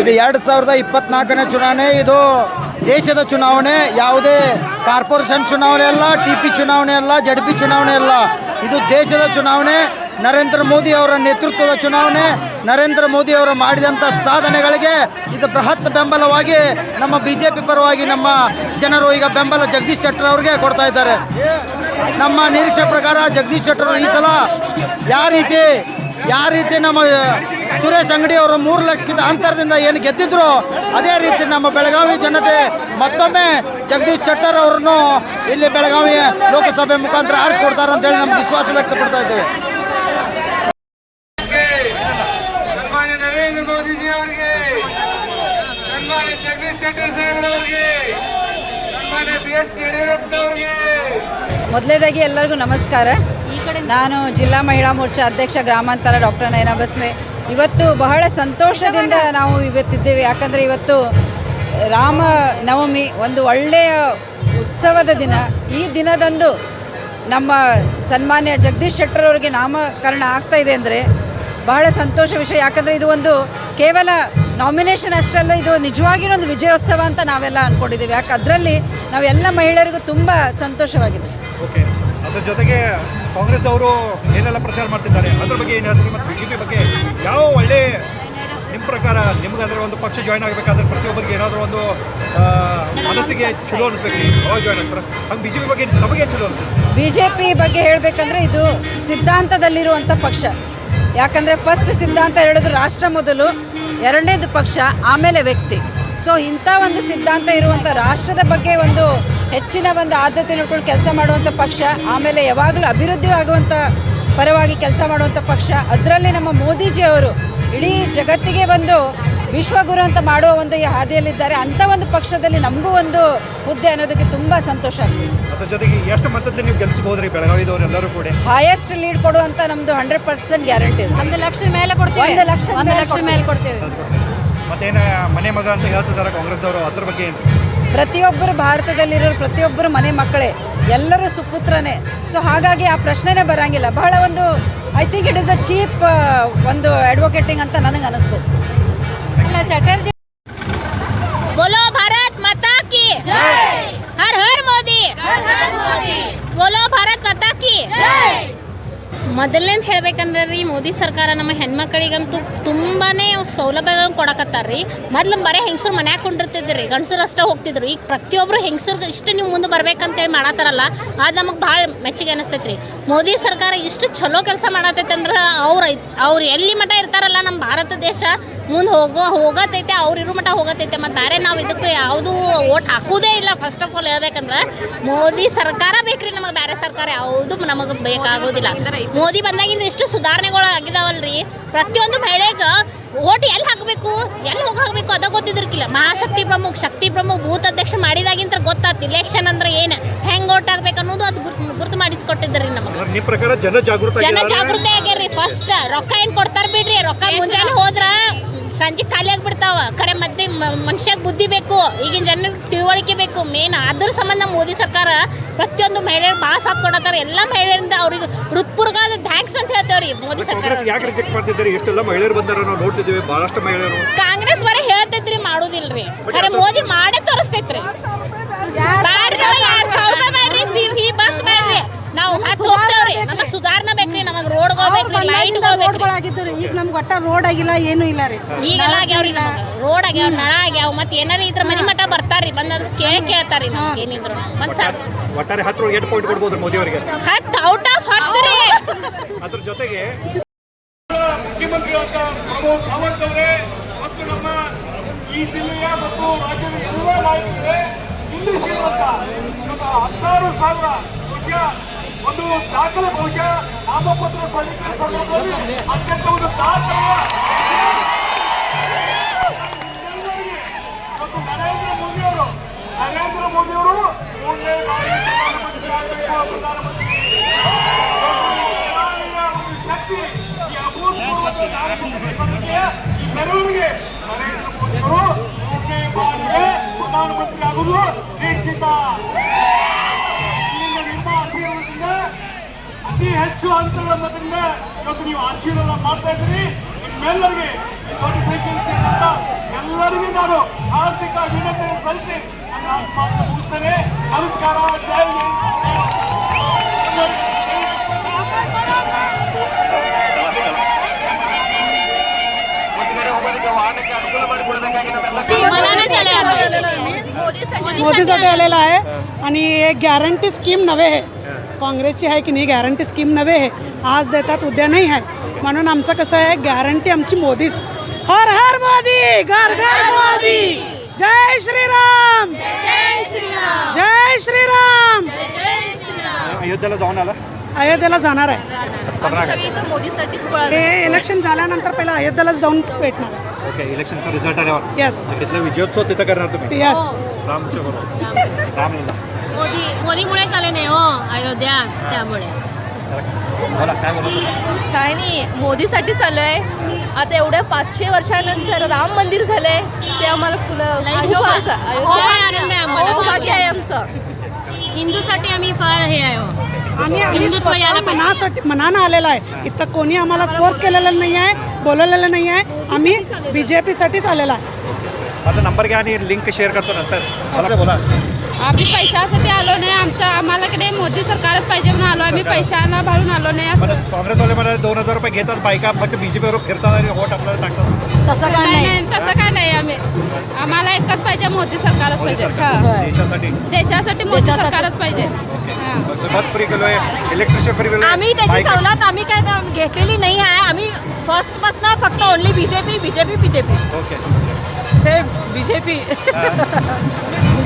ಇದು ಎರಡು ಸಾವಿರದ ಇಪ್ಪತ್ನಾಲ್ಕನೇ ಚುನಾವಣೆ. ಇದು ದೇಶದ ಚುನಾವಣೆ, ಯಾವುದೇ ಕಾರ್ಪೊರೇಷನ್ ಚುನಾವಣೆ ಅಲ್ಲ, ಟಿ ಪಿ ಚುನಾವಣೆ ಅಲ್ಲ ಜಡ್ ಪಿ ಚುನಾವಣೆ ಅಲ್ಲ. ಇದು ದೇಶದ ಚುನಾವಣೆ. ನರೇಂದ್ರ ಮೋದಿ ಅವರ ನೇತೃತ್ವದ ಚುನಾವಣೆ. ನರೇಂದ್ರ ಮೋದಿ ಅವರು ಮಾಡಿದಂಥ ಸಾಧನೆಗಳಿಗೆ ಇದು ಬೃಹತ್ ಬೆಂಬಲವಾಗಿ ನಮ್ಮ ಬಿ ಜೆ ಪಿ ಪರವಾಗಿ ನಮ್ಮ ಜನರು ಈಗ ಬೆಂಬಲ ಜಗದೀಶ್ ಶೆಟ್ಟರ್ ಅವ್ರಿಗೆ ಕೊಡ್ತಾ ಇದ್ದಾರೆ. ನಮ್ಮ ನಿರೀಕ್ಷೆ ಪ್ರಕಾರ ಜಗದೀಶ್ ಶೆಟ್ಟರ್ ಈ ಸಲ ಯಾವ ರೀತಿ ಯಾವ ರೀತಿ ನಮ್ಮ ಸುರೇಶ್ ಅಂಗಡಿ ಅವರು ಮೂರು ಲಕ್ಷಕ್ಕಿಂತ ಅಂತರದಿಂದ ಏನು ಗೆದ್ದಿದ್ರು ಅದೇ ರೀತಿ ನಮ್ಮ ಬೆಳಗಾವಿ ಜನತೆ ಮತ್ತೊಮ್ಮೆ ಜಗದೀಶ್ ಶೆಟ್ಟರ್ ಅವರನ್ನು ಇಲ್ಲಿ ಬೆಳಗಾವಿ ಲೋಕಸಭೆ ಮುಖಾಂತರ ಆರಿಸ್ಕೊಡ್ತಾರೆ ಅಂತೇಳಿ ನಮ್ಗೆ ವಿಶ್ವಾಸ ವ್ಯಕ್ತಪಡ್ತಾ ಇದ್ದೇವೆ. ಮೊದಲೇದಾಗಿ ಮೊದಲನೇದಾಗಿ ಎಲ್ಲರಿಗೂ ನಮಸ್ಕಾರ. ನಾನು ಜಿಲ್ಲಾ ಮಹಿಳಾ ಮೋರ್ಚಾ ಅಧ್ಯಕ್ಷ ಗ್ರಾಮಾಂತರ ಡಾಕ್ಟರ್ ನಯನಾ ಬಸ್ಮೆ ಇವತ್ತು ಬಹಳ ಸಂತೋಷದಿಂದ ನಾವು ಇವತ್ತಿದ್ದೇವೆ. ಯಾಕಂದರೆ ಇವತ್ತು ರಾಮ ನವಮಿ ಒಂದು ಒಳ್ಳೆಯ ಉತ್ಸವದ ದಿನ. ಈ ದಿನದಂದು ನಮ್ಮ ಸನ್ಮಾನ್ಯ ಜಗದೀಶ್ ಶೆಟ್ಟರ್ ಅವರಿಗೆ ನಾಮಕರಣ ಆಗ್ತಾ ಇದೆ ಅಂದರೆ ಬಹಳ ಸಂತೋಷ ವಿಷಯ. ಯಾಕಂದರೆ ಇದು ಒಂದು ಕೇವಲ ನಾಮಿನೇಷನ್ ಅಷ್ಟಲ್ಲ, ಇದು ನಿಜವಾಗಿಯೂ ಒಂದು ವಿಜಯೋತ್ಸವ ಅಂತ ನಾವೆಲ್ಲ ಅಂದ್ಕೊಂಡಿದ್ದೀವಿ ಯಾಕೆ ಅದರಲ್ಲಿ ನಾವೆಲ್ಲ ಮಹಿಳೆಯರಿಗೂ ತುಂಬ ಸಂತೋಷವಾಗಿದೆ. ಅದ್ರ ಜೊತೆಗೆ ಕಾಂಗ್ರೆಸ್ ಅವರು ಏನೆಲ್ಲ ಪ್ರಚಾರ ಮಾಡ್ತಿದ್ದಾರೆ? ಅದ್ರ ಬಗ್ಗೆ ಏನು ಮತ್ತು ಬಗ್ಗೆ ಯಾವ ಒಳ್ಳೆ ನಿಮ್ಮ ಪ್ರಕಾರ ನಿಮ್ಗೆ ಅದರ ಒಂದು ಪಕ್ಷ ಜಾಯ್ನ್ ಆಗಬೇಕಾದ್ರೆ ಪ್ರತಿಯೊಬ್ಬರಿಗೆ ಏನಾದರೂ ಒಂದು ಮನಸ್ಸಿಗೆ ಚಲೋ ಅನಿಸ್ಬೇಕು ಅವಾಗ ಜಾಯ್ನ್ ಆಗ್ತಾರೆ. ಹಂಗೆ ಬಿಜೆಪಿ ಬಗ್ಗೆ ನಮಗೆ ಚಲೋ ಅನಿಸುತ್ತೆ? ಬಿ ಬಗ್ಗೆ ಹೇಳಬೇಕಂದ್ರೆ ಇದು ಸಿದ್ಧಾಂತದಲ್ಲಿರುವಂಥ ಪಕ್ಷ. ಯಾಕಂದರೆ ಫಸ್ಟ್ ಸಿದ್ಧಾಂತ ಹೇಳೋದು ರಾಷ್ಟ್ರ ಮೊದಲು, ಎರಡನೇದು ಪಕ್ಷ, ಆಮೇಲೆ ವ್ಯಕ್ತಿ. ಸೊ ಇಂಥ ಒಂದು ಸಿದ್ಧಾಂತ ಇರುವಂಥ ರಾಷ್ಟ್ರದ ಬಗ್ಗೆ ಒಂದು ಹೆಚ್ಚಿನ ಒಂದು ಆದ್ಯತೆ ನೋಡ್ಕೊಂಡು ಕೆಲಸ ಮಾಡುವಂಥ ಪಕ್ಷ ಆಮೇಲೆ ಯಾವಾಗಲೂ ಅಭಿವೃದ್ಧಿ ಆಗುವಂಥ ಪರವಾಗಿ ಕೆಲಸ ಮಾಡುವಂಥ ಪಕ್ಷ ಅದರಲ್ಲಿ ನಮ್ಮ ಮೋದಿಜಿ ಅವರು ಇಡೀ ಜಗತ್ತಿಗೆ ಒಂದು ವಿಶ್ವಗುರು ಅಂತ ಮಾಡುವ ಒಂದು ಈ ಹಾದಿಯಲ್ಲಿದ್ದಾರೆ. ಅಂಥ ಒಂದು ಪಕ್ಷದಲ್ಲಿ ನಮಗೂ ಒಂದು ಹುದ್ದೆ ಅನ್ನೋದಕ್ಕೆ ತುಂಬ ಸಂತೋಷ ಆಗ್ತದೆ. ಅದ್ರ ಜೊತೆಗೆ ಎಷ್ಟು ಮತದಲ್ಲಿ ನೀವು ಗೆಲ್ಲಿಸಬಹುದು ರೀ ಕೂಡ? ಹೈಯೆಸ್ಟ್ ಲೀಡ್ ಕೊಡುವಂತ ನಮ್ದು ಹಂಡ್ರೆಡ್ ಪರ್ಸೆಂಟ್ ಗ್ಯಾರಂಟಿ ಇದೆ. ಒಂದು ಲಕ್ಷದ ಮೇಲೆ ಕೊಡ್ತೀವಿ. ಒಂದು ಲಕ್ಷ ಮೇಲೆ ಕೊಡ್ತೀವಿ. ಮತ್ತೇನು ಮನೆ ಮಗ ಅಂತ ಹೇಳ್ತಿದ್ದಾರೆ ಕಾಂಗ್ರೆಸ್ದವರು ಅದ್ರ ಬಗ್ಗೆ ಪ್ರತಿಯೊಬ್ಬರು ಭಾರತದಲ್ಲಿರೋ ಪ್ರತಿಯೊಬ್ಬರು ಮನೆ ಮಕ್ಕಳೇ, ಎಲ್ಲರೂ ಸುಪುತ್ರನೇ. ಸೊ ಹಾಗಾಗಿ ಆ ಪ್ರಶ್ನೆನೇ ಬರೋಂಗಿಲ್ಲ. ಬಹಳ ಒಂದು I think it is a cheap ಒಂದು ಅಡ್ವೊಕೇಟಿಂಗ್ ಅಂತ ನನಗೆ ಅನಿಸ್ತದೆ ಚಟರ್ಜಿ ಮೊದಲನೇದು ಹೇಳ್ಬೇಕಂದ್ರೆ ರೀ, ಮೋದಿ ಸರ್ಕಾರ ನಮ್ಮ ಹೆಣ್ಮಕ್ಳಿಗಂತೂ ತುಂಬಾ ಸೌಲಭ್ಯಗಳನ್ನು ಕೊಡಕತ್ತಾರ ರೀ. ಮೊದ್ಲು ಬರೇ ಹೆಂಗಸರು ಮನ್ಯಾಗ ಕೊಂಡಿರ್ತಿದ್ರಿ ರೀ, ಗಂಡಸರು ಅಷ್ಟೇ ಹೋಗ್ತಿದ್ರು ಈಗ ಪ್ರತಿಯೊಬ್ಬರು ಹೆಂಗಸರು ಇಷ್ಟು ನೀವು ಮುಂದೆ ಬರ್ಬೇಕಂತೇಳಿ ಮಾಡತ್ತಾರಲ್ಲ, ಅದು ನಮಗೆ ಭಾಳ ಮೆಚ್ಚುಗೆ ಅನಿಸ್ತೈತೆ ರೀ ಮೋದಿ ಸರ್ಕಾರ ಇಷ್ಟು ಚಲೋ ಕೆಲಸ ಮಾಡತೈತೆ ಅಂದ್ರೆ ಅವ್ರು ಅವ್ರು ಎಲ್ಲಿ ಮಠ ಇರ್ತಾರಲ್ಲ ನಮ್ಮ ಭಾರತ ದೇಶ ಮುಂದೆ ಹೋಗೋ, ಹೋಗತೈತೆ, ಅವ್ರು ಇರೋ ಮಟ್ಟ ಹೋಗತೈತೆ, ಮತ್ತು ಬೇರೆ ನಾವು ಇದಕ್ಕೆ ಯಾವುದೂ ಓಟ್ ಹಾಕೋದೇ ಇಲ್ಲ. ಫಸ್ಟ್ ಆಫ್ ಆಲ್ ಹೇಳ್ಬೇಕಂದ್ರೆ, ಮೋದಿ ಸರ್ಕಾರ ಬೇಕ್ರಿ ನಮಗೆ ಬೇರೆ ಸರ್ಕಾರ ಯಾವುದು ನಮಗೆ ಬೇಕಾಗೋದಿಲ್ಲ. ಮೋದಿ ಬಂದಾಗಿಂದ ಎಷ್ಟು ಸುಧಾರಣೆಗಳು ಆಗಿದಾವಲ್ರಿ. ಪ್ರತಿಯೊಂದು ಮಹಿಳೆಗೆ ಓಟ್ ಎಲ್ಲಿ ಹಾಕಬೇಕು? ಎಲ್ಲಿ ಹೋಗಿ ಹಾಕಬೇಕು ಅದ ಗೊತ್ತಿದ್ರಕ್ಕಿಲ್ಲ ಮಹಾಶಕ್ತಿ ಪ್ರಮುಖ ಶಕ್ತಿ ಪ್ರಮುಖ ಬೂತ್ ಅಧ್ಯಕ್ಷ ಮಾಡಿದಾಗಿಂತ ಗೊತ್ತಾತು. ಇಲೆಕ್ಷನ್ ಅಂದ್ರೆ ಏನು? ಹೆಂಗೆ ಓಟ್ ಆಗ್ಬೇಕು ಅನ್ನೋದು ಅದು ಗುರ್ತು ಗುರ್ತು ಮಾಡಿಸ್ಕೊಟ್ಟಿದ್ರಿ ನಮಗೆ. ನಿಮ್ಮ ಪ್ರಕಾರ ಜನ ಜಾಗೃತಿ ಜನ. ಜಾಗೃತಿ ಆಗ್ಯಾರ್ರಿ ಫಸ್ಟ್ ರೊಕ್ಕ ಏನು ಕೊಡ್ತಾರ ಬಿಡ್ರಿ ರೊಕ್ಕ ಮುಂಜಾನೆ ಹೋದ್ರ ಸಂಜೆ ಖಾಲಿ ಆಗ್ಬಿಡ್ತಾವ. ಖರೆ ಮತ್ತೆ ಮನುಷ್ಯಾಗ ಬುದ್ಧಿ ಬೇಕು ಈಗಿನ ಜನರಿಗೆ ತಿಳುವಳಿಕೆ ಬೇಕು. ಮೇನ್ ಅದ್ರ ಸಂಬಂಧ ಮೋದಿ ಸರ್ಕಾರ ಪ್ರತಿಯೊಂದು ಮಹಿಳೆಯರು ಭಾಳ ಸಾಥ್ ಕೊಡತ್ತಾರ. ಎಲ್ಲ ಮಹಿಳೆಯರಿಂದ ಅವ್ರಿಗೆ ಹೃತ್ಪುರ್ಗಾದ ಥ್ಯಾಂಕ್ಸ್ ಅಂತ ಹೇಳ್ತೇವ್ರಿ ಮೋದಿ ಸರ್ಕಾರ. ಕಾಂಗ್ರೆಸ್ ಯಾಕೆ ರಿಜೆಕ್ಟ್ ಮಾಡ್ತಿದ್ದಾರೆ? ಎಷ್ಟೆಲ್ಲ ಮಹಿಳೆಯರು ಬಂದಾರ ನಾವು ನೋಡ್ತಿದ್ದೀವಿ ಬಹಳಷ್ಟು ಮಹಿಳೆಯರು. ಕಾಂಗ್ರೆಸ್ ಬರೀ ಹೇಳ್ತೈತ್ರಿ ಮಾಡುದಿಲ್ರಿ. ಖರೆ ಮೋದಿ ಮಾಡೇ ತೋರಿಸ್ತೈತ್ರಿ. ಬ್ಯಾಡ್ರಿ ಎರಡ್ ಸಾವಿರ ರೂಪಾಯಿ ಬ್ಯಾಡ್ರಿ ಫ್ರೀ ಬಸ್ ಬ್ಯಾಡ್ರಿ ನಾವು ಹತ್ತು ಹೋಗ್ತೇವ್ರಿ ನಮಗ್ ಸುಧಾರಣೆ ಬೇಕ್ರಿ ನಮಗ್ ರೋಡ್ಗಳು ಬೇಕ್ರಿ ರೀ ಈಗ ನಮ್ಗೆ ಒಟ್ಟ ರೋಡ್ ಆಗಿಲ್ಲ ಏನೂ ಇಲ್ಲ ರೀ. ಈಗೆಲ್ಲ ಆಗ್ಯಾವ್ರಿ ಇಲ್ಲ ರೋಡ್ ಆಗ್ಯಾವ ನಳ ಆಗ್ಯಾವ ಮತ್ತೆ ಏನಾರ ಇದ್ರ ಮನೆ ಮಠ ಬರ್ತಾರ್ರಿ ಬಂದಾದ್ರು ಕೇಳೇ ಕೇಳ್ತಾರ್ರಿ ನಮ್ಗೆ ಏನಿದ್ರು. ಒಟ್ಟಾರೆ ಹತ್ತರೊಳಗೆ ಎಂಟು ಪಾಯಿಂಟ್ ಕೊಡ್ಬೋದು ಮೋದಿ ಅವರಿಗೆ. ಹತ್ತು ಔಟ್ ಆಫ್ ಹತ್ತು ರೀ. ಅದ್ರ ಜೊತೆಗೆ ಮುಖ್ಯಮಂತ್ರಿ ಸಾವಂತ್ ಅವರೇ ಮತ್ತು ನಮ್ಮ ಈ ಜಿಲ್ಲೆಯ ಮತ್ತು ರಾಜ್ಯದ ಎಲ್ಲ ನಾಯಕರೇ ಇಲ್ಲಿ ಸೇರುವಂತ ಇವತ್ತು ಹತ್ತಾರು ಸಾವಿರ ಬಹುಶಃ ಒಂದು ದಾಖಲೆ ಬಹುಶಃ ನಾಮಪತ್ರ ಸಲ್ಲಿಕೆ ಸಂದರ್ಭದಲ್ಲಿ ಅತ್ಯಂತ ಒಂದು ದಾಖಲೆಯ ನರೇಂದ್ರ ಮೋದಿ ಅವರು ಮೂರನೇ ಪ್ರಧಾನಮಂತ್ರಿ ನರೇಂದ್ರ ಮೂರನೇ ಬಾರಿಗೆ ಪ್ರಧಾನಮಂತ್ರಿ ಆಗುವುದು ನಿಶ್ಚಿತ. ಅತಿ ಹೆಚ್ಚು ಅಂತರದ ಮತದಿಂದ ಇವತ್ತು ನೀವು ಆಶೀರ್ವಾದ ಮಾಡ್ತಾ ಇದ್ದೀರಿ ನಿಮ್ಮೆಲ್ಲರಿಗೆ ಈ ದೊಡ್ಡ ಸಂಖ್ಯೆಯಲ್ಲಿ ಸೇರಿದಂತ ಎಲ್ಲ ನಾನು ಆರ್ಥಿಕ ವಿನಂತಿಯನ್ನು ಸಲ್ಲಿಸಿ ನನ್ನ ಮಾತು ಮುಗಿಸ್ತೇನೆ ನಮಸ್ಕಾರ ಜೈ मनाने झाले मोदीसाठी आलेला आहे आणि एक गॅरंटी स्कीम नव्हे आहे काँग्रेसची आहे की नाही गॅरंटी स्कीम नव्हे आहे आज देतात उद्या नाही आहे. म्हणून आमचं कसं आहे गॅरंटी आमची मोदीच. हर हर मोदी घर घर मोदी. जय श्रीराम. जय श्रीराम. अयोध्येला जाऊन आला? अयोध्येला जाणार आहे. हे इलेक्शन झाल्यानंतर पहिला अयोध्येलाच जाऊन भेटणार ओके इलेक्शनचा रिझल्ट आल्यावर. येस तिथला विजयोत्सव तिथं करणार तुम्ही. यस रामच्या बरोबर. रामला मोदी मोदीमुळेच आले नाही हो अयोध्या त्यामुळे. काय नाही मोदीसाठी चालू आहे आता एवढ्या पाचशे वर्षानंतर राम मंदिर झालंय ते आम्हाला फुलं हो, आनंद आहे आम्हाला. हो, भाग्य आहे आमचं. हिंदूसाठी आम्ही फार हे आहे हो. आणि आम्ही हिंदुत्व स्वतः यायला पाहिजे. मनासाठी मनानं आलेला आहे. इथं कोणी आम्हाला फोर्स केलेलं नाही आहे बोलवलेलं नाही आहे. आम्ही बी जे पीसाठीच आलेला आहे. माझा नंबर घ्या आणि लिंक शेअर करतो नंतर. मला बोला. आम्ही पैशासाठी आलो नाही. आमच्या आम्हाला कडे मोदी सरकारच पाहिजे म्हणून आलो. आम्ही पैशांना भाळून आलो नाही असं. काँग्रेसवाले मला दोन हजार रुपये घेतात बायका फक्त बीजेपी बरोबर फिरतात आणि वोट आपल्याला टाकतात. तसं काय नाही तसं काय नाही आम्ही. आम्हाला एकच पाहिजे मोदी सरकारच पाहिजे. हा. देशासाठी. देशासाठी मोदी देशासाठी. सरकारच पाहिजे. हा. फक्त बस फ्री केलोय इलेक्ट्रिशियन फ्री केलोय. आम्ही त्याची बायका- सवलत आम्ही काय घेतलेली नाही आहे. आम्ही फर्स्टपासून फक्त only BJP BJP BJP okay. Same BJP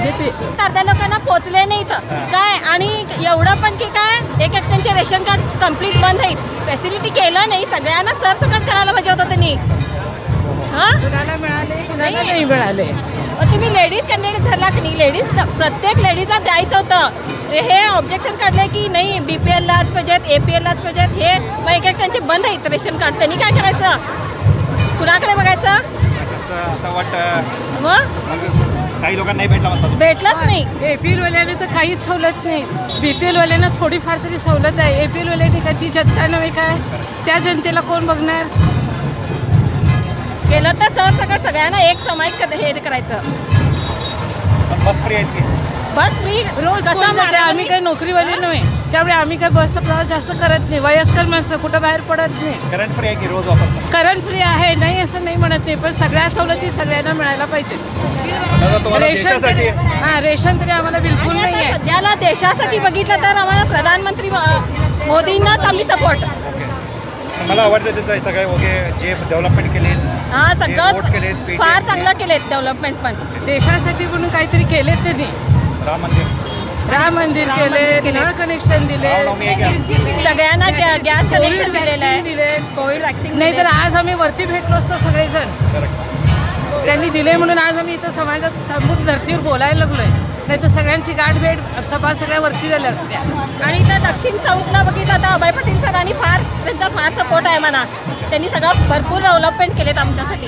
अर्ध्या लोकांना पोचले नाही इथं. काय? आणि एवढं पण की काय? एक एक त्यांचे रेशन कार्ड कंप्लीट बंद आहेत फॅसिलिटी केलं नाही. सगळ्यांना सरसकट करायला पाहिजे होतं त्यांनी. हां? कुणाला मिळाले? कुणाला नाही. मिळाले. तुम्ही लेडीज कॅन्डिडेट धरला की नाही? लेडीज प्रत्येक लेडीजला द्यायचं होतं. हे ऑब्जेक्शन काढलं की नाही? बी पी एललाच पाहिजेत ए पी एललाच पाहिजेत. हे मग एक एक त्यांचे बंद आहेत रेशन कार्ड. त्यांनी काय करायचं? कुणाकडे बघायचं? मग काही लोकांना नाही भेटला म्हणतात भेटलंच नाही. ए पी एलवाल्याने तर काहीच सवलत नाही. बी पी एलवाल्यांना थोडीफार तरी सवलत आहे. ए पी एलवाल्याने काय ती जनता नव्हे काय? त्या जनतेला कोण बघणार? केलं तर सरसकट सगळ्यांना एक समाईक हे करायचं. पण बस फ्री आहेत की? बस फ्री रोज कोण जाते? आम्ही काही नोकरीवाले नव्हे. त्यामुळे आम्ही काही बसचा प्रवास जास्त करत नाही. वयस्कर माणसं कुठं बाहेर पडत नाही. करंट फ्री आहे की रोज वापरतात? करंट फ्री आहे. नाही असं नाही म्हणत नाही. पण सगळ्या सवलती सगळ्यांना मिळायला पाहिजे. दादा तुम्हाला रेशन देशासाठी तरी हा रेशन तरी आम्हाला बिलकुल आणि नाही आता आहे सध्याला देशासाठी बघितलं तर आम्हाला प्रधानमंत्री अं, मोदींनाच आम्ही सपोर्ट मला आवडतं त्याचं हे सगळे ओके जे डेव्हलपमेंट केले हा जे vote केलेत, सगळं फार चांगलं केलेत. डेव्हलपमेंट पण. देशासाठी म्हणून काहीतरी केले त्यांनी. राम मंदिर. राम मंदिर केले. नळ कनेक्शन दिले? सगळ्यांना गॅ- गॅस कनेक्शन दिलेलं आहे. दिले. कोविड वॅक्सिन नाही तर आज आम्ही वरती भेटलो असतो सगळेजण. त्यांनी दिले म्हणून आज आम्ही इथं समाजात थांबून धर्तीवर बोलायला लागलोय. नाही तर सगळ्यांची गाठ भेट सभा सगळ्या वरती झाल्या असत्या. आणि इथं दक्षिण साऊथला बघितलं तर अभय पाटील सरांनी फार त्यांचा फार सपोर्ट आहे म्हणा. त्यांनी सगळं भरपूर डेव्हलपमेंट केलेत आमच्यासाठी.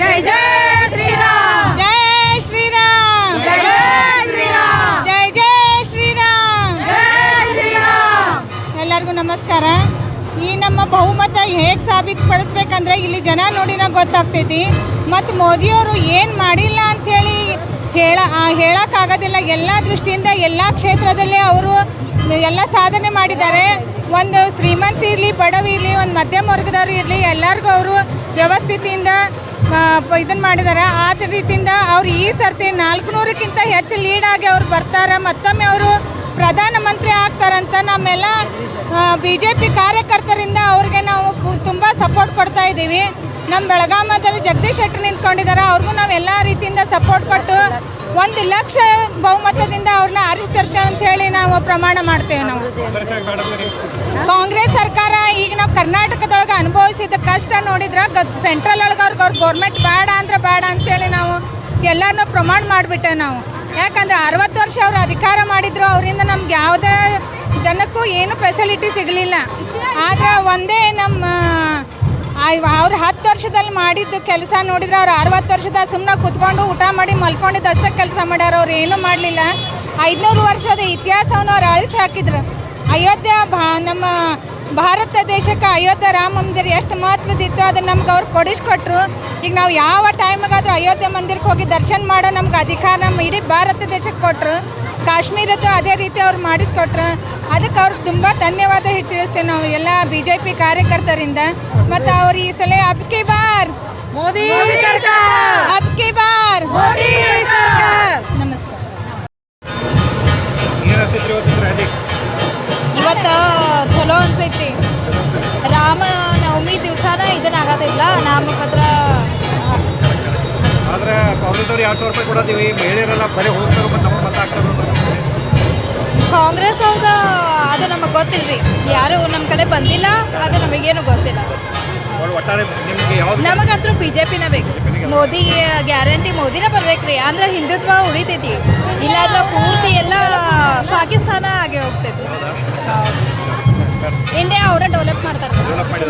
ಜೈ ಜೈ ಶ್ರೀರಾಮ್. ಜೈ ಶ್ರೀರಾಮ್. ಜೈ ಶ್ರೀರಾಮ್. ಜೈ ಜೈ ಶ್ರೀರಾಮ್. ಜೈ ಶ್ರೀರಾಮ್. ಎಲ್ಲರಿಗೂ ನಮಸ್ಕಾರ. ಈ ನಮ್ಮ ಬಹುಮತ ಹೇಗೆ ಸಾಬೀತುಪಡಿಸ್ಬೇಕಂದ್ರೆ ಇಲ್ಲಿ ಜನ ನೋಡಿನ ಗೊತ್ತಾಗ್ತೈತಿ. ಮತ್ತು ಮೋದಿಯವರು ಏನು ಮಾಡಿಲ್ಲ ಅಂಥೇಳಿ ಹೇಳ ಹೇಳೋಕ್ಕಾಗೋದಿಲ್ಲ. ಎಲ್ಲ ದೃಷ್ಟಿಯಿಂದ ಎಲ್ಲ ಕ್ಷೇತ್ರದಲ್ಲಿ ಅವರು ಎಲ್ಲ ಸಾಧನೆ ಮಾಡಿದ್ದಾರೆ. ಒಂದು ಶ್ರೀಮಂತ ಇರಲಿ ಬಡವ ಇರಲಿ ಒಂದು ಮಧ್ಯಮ ವರ್ಗದವ್ರು ಇರಲಿ ಎಲ್ಲರಿಗೂ ಅವರು ವ್ಯವಸ್ಥಿತಿಯಿಂದ ಇದನ್ನು ಮಾಡಿದ್ದಾರೆ ಆ ರೀತಿಯಿಂದ ಅವ್ರು ಈ ಸರ್ತಿ ನಾಲ್ಕುನೂರಕ್ಕಿಂತ ಹೆಚ್ಚು ಲೀಡ್ ಆಗಿ ಅವ್ರು ಬರ್ತಾರೆ. ಮತ್ತೊಮ್ಮೆ ಅವರು ಪ್ರಧಾನಮಂತ್ರಿ ಆಗ್ತಾರಂತ ನಮ್ಮೆಲ್ಲ ಬಿ ಜೆ ಪಿ ಕಾರ್ಯಕರ್ತರಿಂದ ಅವ್ರಿಗೆ ನಾವು ತುಂಬ ಸಪೋರ್ಟ್ ಕೊಡ್ತಾ ಇದ್ದೀವಿ. ನಮ್ಮ ಬೆಳಗಾಮದಲ್ಲಿ ಜಗದೀಶ್ ಶೆಟ್ಟರ್ ನಿಂತ್ಕೊಂಡಿದ್ದಾರೆ. ಅವ್ರಿಗೂ ನಾವು ಎಲ್ಲ ರೀತಿಯಿಂದ ಸಪೋರ್ಟ್ ಕೊಟ್ಟು ಒಂದು ಲಕ್ಷ ಬಹುಮತದಿಂದ ಅವ್ರನ್ನ ಆರಿಸ್ತಿರ್ತೇವೆ ಅಂತ ಹೇಳಿ ನಾವು ಪ್ರಮಾಣ ಮಾಡ್ತೇವೆ ನಾವು. ಕಾಂಗ್ರೆಸ್ ಸರ್ಕಾರ ಈಗ ನಾವು ಕರ್ನಾಟಕದೊಳಗೆ ಅನುಭವಿಸಿದ ಕಷ್ಟ ನೋಡಿದ್ರೆ ಸೆಂಟ್ರಲ್ ಒಳಗೆ ಅವ್ರಿಗೆ ಅವ್ರ ಗೌರ್ಮೆಂಟ್ ಬೇಡ ಅಂದ್ರೆ ಬೇಡ ಅಂತೇಳಿ ನಾವು ಎಲ್ಲರನ್ನೂ ಪ್ರಮಾಣ ಮಾಡಿಬಿಟ್ಟೆ ನಾವು. ಯಾಕಂದ್ರೆ ಅರವತ್ತು ವರ್ಷ ಅವರು ಅಧಿಕಾರ ಮಾಡಿದ್ರು, ಅವರಿಂದ ನಮ್ಗೆ ಯಾವುದೇ ಜನಕ್ಕೂ ಏನು ಫೆಸಿಲಿಟಿ ಸಿಗಲಿಲ್ಲ. ಆದರೆ ಒಂದೇ ನಮ್ಮ ಅವ್ರು ವರ್ಷದಲ್ಲಿ ಮಾಡಿದ್ದು ಕೆಲಸ ನೋಡಿದ್ರೆ ಅವ್ರು ಅರವತ್ತು ವರ್ಷದ ಸುಮ್ಮನೆ ಕುತ್ಕೊಂಡು ಊಟ ಮಾಡಿ ಮಲ್ಕೊಂಡಿದ್ದು ಅಷ್ಟೇ ಕೆಲಸ ಮಾಡ್ಯಾರ. ಅವ್ರು ಏನೂ ಮಾಡಲಿಲ್ಲ. ಐದುನೂರು ವರ್ಷದ ಇತಿಹಾಸವನ್ನು ಅವ್ರು ಅಳಿಸಿ ಹಾಕಿದ್ರು. ಅಯೋಧ್ಯ ಭಾ ನಮ್ಮ ಭಾರತ ದೇಶಕ್ಕೆ ಅಯೋಧ್ಯೆ ರಾಮ ಮಂದಿರ ಎಷ್ಟು ಮಹತ್ವದಿತ್ತು ಅದನ್ನು ನಮ್ಗೆ ಅವ್ರು ಕೊಡಿಸ್ಕೊಟ್ರು. ಈಗ ನಾವು ಯಾವ ಟೈಮ್ಗಾದರೂ ಅಯೋಧ್ಯೆ ಮಂದಿರಕ್ಕೆ ಹೋಗಿ ದರ್ಶನ ಮಾಡೋ ನಮ್ಗೆ ಅಧಿಕಾರ ನಮ್ಮ ಇಡೀ ಭಾರತ ದೇಶಕ್ಕೆ ಕೊಟ್ಟರು ಕಾಶ್ಮೀರದ್ದು ಅದೇ ರೀತಿ ಅವ್ರು ಮಾಡಿಸ್ಕೊಟ್ರು. ಅದಕ್ಕೆ ಅವ್ರಿಗೆ ತುಂಬ ಧನ್ಯವಾದ ಹೇಳಿ ತಿಳಿಸ್ತೇವೆ ನಾವು ಎಲ್ಲ ಬಿ ಜೆ ಪಿ ಕಾರ್ಯಕರ್ತರಿಂದ. ಮತ್ತು ಅವ್ರು ಈ ಸಲ ಅಬ್ಕಿ ಬಾರ್. ಮೋದಿ ಅಬ್ಕಿ ಬಾರ್. ನಮಸ್ಕಾರ. ಇವತ್ತು ಚಲೋ ಅನ್ಸೈತ್ರಿ. ರಾಮ ನವಮಿ ದಿವಸನ ಇದನ್ನ ಆಗತ್ತಿಲ್ಲ ನಾಮಪತ್ರ. ಆದ್ರೆ ಕಾಂಗ್ರೆಸ್ ಅವ್ರು ಎರಡು ಸಾವಿರ ರೂಪಾಯಿ ಕೊಡೋದೀವಿ ಮಹಿಳೆಯರೆಲ್ಲ ಬರೀ ಹೋಗ್ತಾರೆ ಮತ್ತು ನಮಗೆ ಮತ ಹಾಕ್ತಾರೆ ಕಾಂಗ್ರೆಸ್ ಅವ್ರದ್ದು ಅದು ನಮಗೆ ಗೊತ್ತಿಲ್ಲ ರೀ ಯಾರು ನಮ್ಮ ಕಡೆ ಬಂದಿಲ್ಲ ಅದು ನಮಗೇನು ಗೊತ್ತಿಲ್ಲ. ನಮಗಂತೂ ಬಿ ಜೆ ಪಿನ ಬೇಕು ಮೋದಿ ಗ್ಯಾರಂಟಿ ಮೋದಿನ ಬರ್ಬೇಕ್ರಿ ಅಂದ್ರೆ ಹಿಂದುತ್ವ ಉಳಿತೈತಿ. ಇಲ್ಲಾಂದ್ರೆ ಪೂರ್ತಿ ಎಲ್ಲ ಪಾಕಿಸ್ತಾನ ಆಗಿ ಹೋಗ್ತೈತಿ. ಇಂಡಿಯಾ ಅವರೇ ಡೆವಲಪ್ ಮಾಡ್ತಾರೆ.